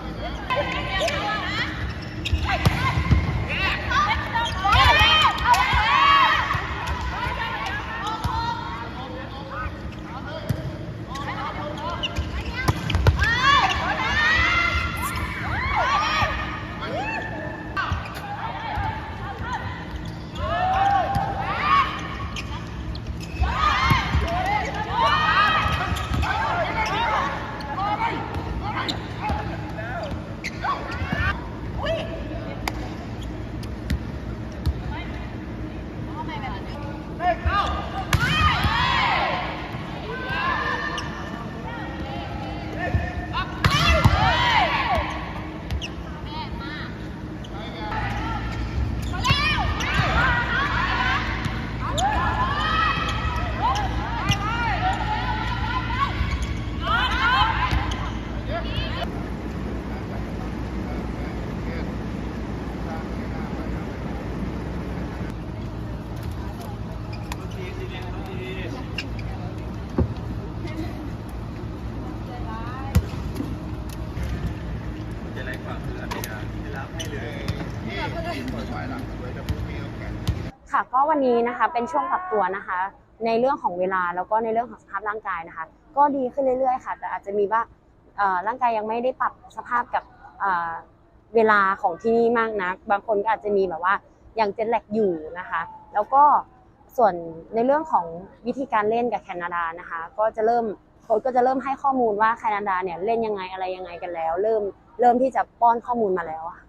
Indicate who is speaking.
Speaker 1: Thank you. ค่ะก็วันนี้นะคะเป็นช่วงปรับตัวนะคะ ในเรื่องของเวลาแล้วก็ในเรื่องของสภาพร่างกายนะคะ ก็ดีขึ้นเรื่อยๆค่ะ แต่อาจจะมีว่าร่างกายยังไม่ได้ปรับสภาพกับเวลาของที่นี่มากนะบางคนก็อาจจะมีแบบว่ายังเจ็ตแลกอยู่นะคะ แล้วก็ส่วนในเรื่องของวิธีการเล่นกับแคนาดานะคะ ก็จะเริ่มโค้ชก็จะเริ่มให้ข้อมูลว่าแคนาดาเนี่ยเล่นยังไงอะไรยังไงกันแล้ว เริ่มเริ่มที่จะป้อนข้อมูลมาแล้วค่ะ